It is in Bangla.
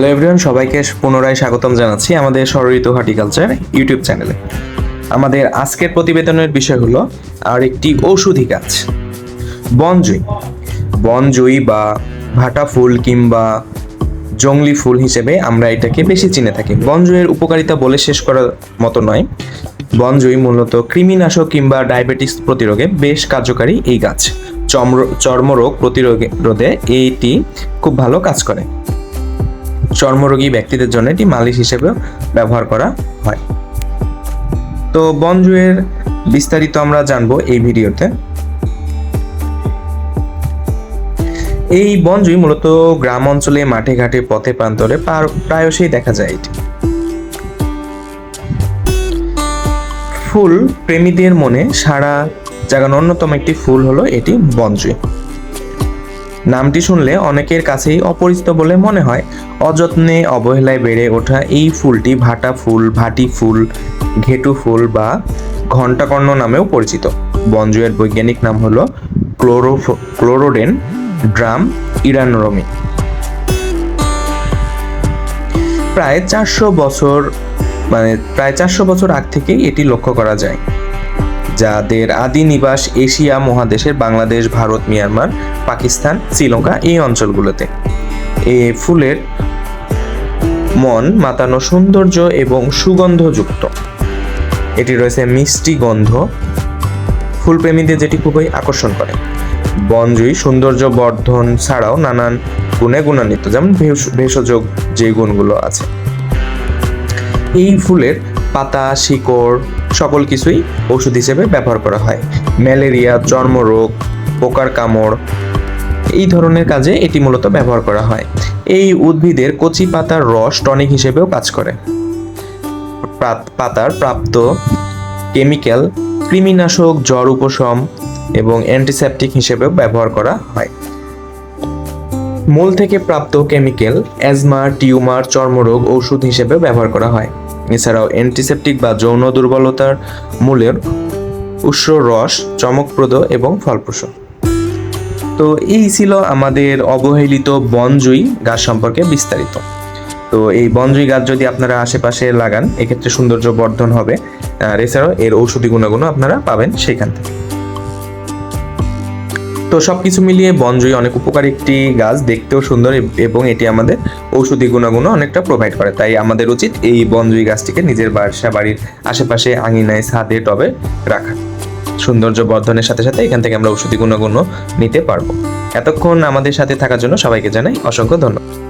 হ্যালো এভরিওয়ান সবাইকে পুনরায় স্বাগতম জানাচ্ছি আমাদের সররিত হর্টিকালচার ইউটিউব চ্যানেলে। আমাদের আজকের প্রতিবেদনের বিষয় হলো আর একটি ঔষধি গাছ। বনজুই বনজুই বা ভাটা ফুল কিংবা জংলি ফুল হিসেবে আমরা এটাকে বেশি চিনে থাকি। বনজুইয়ের উপকারিতা বলে শেষ করার মতো নয়। বনজুই মূলত কৃমিনাশক কিংবা ডায়াবেটিস প্রতিরোধে বেশ কার্যকারী এই গাছ। চর্ম চর্মরোগ প্রতিরোধে রোধে এইটি খুব ভালো কাজ করে। চর্মরোগী ব্যক্তিদের জন্য এটি মালিশ হিসেবেও ব্যবহার করা হয়। তো বনজুয়ের বিস্তারিত আমরা জানব এই ভিডিওতে। এই বনজুই মূলত গ্রাম অঞ্চলে মাঠে ঘাটে পথে প্রান্তরে পার- প্রায়শই দেখা যায় এটি। ফুল প্রেমীদের মনে সারা জাগানো অন্যতম একটি ফুল হলো এটি বনজুই নামটি শুনলে অনেকের কাছেই অপরিচিত বলে মনে হয়। অযত্নে অবহেলায় বেড়ে ওঠা এই ফুলটি ভাটা ফুল, ভাটি ফুল, ঘেটু ফুল বা ঘণ্টাকর্ণ নামেও পরিচিত। বনজুয়ের বৈজ্ঞানিক নাম হল ক্লোরো ক্লোরোডেন ড্রাম ইরানোরমি প্রায় চারশো বছর মানে প্রায় চারশো বছর আগ থেকেই এটি লক্ষ্য করা যায়। যাদের আদি নিবাস এশিয়া মহাদেশের বাংলাদেশ, ভারত, মিয়ানমার, পাকিস্তান, শ্রীলঙ্কা এই অঞ্চলগুলোতে। এ ফুলের মন মাতানো সৌন্দর্য এবং সুগন্ধযুক্ত। এটি রয়েছে মিষ্টি গন্ধ। ফুলপ্রেমীদের যেটি খুবই আকর্ষণ করে। বনজুই সৌন্দর্য বর্ধন ছাড়াও নানান গুণে গুণান্বিত, যেমন ভেষ- ভেষজ, যে গুণগুলো আছে। এই ফুলের পাতা, শিকড় সকল কিছুই ওষুধ হিসেবে ব্যবহার করা হয়। ম্যালেরিয়া, চর্মরোগ, পোকার কামড়, এই ধরনের কাজে এটি মূলত ব্যবহার করা হয়। এই উদ্ভিদের কচি পাতার রস টনিক হিসেবেও কাজ করে। পাতার প্রাপ্ত কেমিক্যাল, কৃমিনাশক, জ্বর উপশম এবং অ্যান্টিসেপটিক হিসেবেও ব্যবহার করা হয়। মূল থেকে প্রাপ্ত কেমিক্যাল, অ্যাজমা, টিউমার, চর্মরোগ ওষুধ হিসেবে ব্যবহার করা হয়। এছাড়াও অ্যান্টিসেপ্টিক বা যৌন দুর্বলতার মূলের উৎস রস, চমকপ্রদ এবং ফলপ্রসূ। তো এই ছিল আমাদের অবহেলিত বনজুই গাছ সম্পর্কে বিস্তারিত। তো এই বনজুই গাছ যদি আপনারা আশেপাশে লাগান, এক্ষেত্রে সৌন্দর্য বর্ধন হবে। আর এছাড়াও এর ঔষধি গুণাগুণ আপনারা পাবেন সেখান থেকে। তো সব কিছু মিলিয়ে বনজুই অনেক উপকার একটি গাছ, দেখতেও সুন্দর এবং এটি আমাদের ঔষধি গুণাগুণ অনেকটা প্রোভাইড করে। তাই আমাদের উচিত এই বনজুই গাছটিকে নিজের বাসা, বাড়ির আশেপাশে আঙিনায় ছাদে, টবে রাখা। সৌন্দর্য বর্ধনের সাথে সাথে এখান থেকে আমরা ঔষধি গুণাগুণ নিতে পারব। এতক্ষণ আমাদের সাথে থাকার জন্য সবাইকে জানাই অসংখ্য ধন্যবাদ।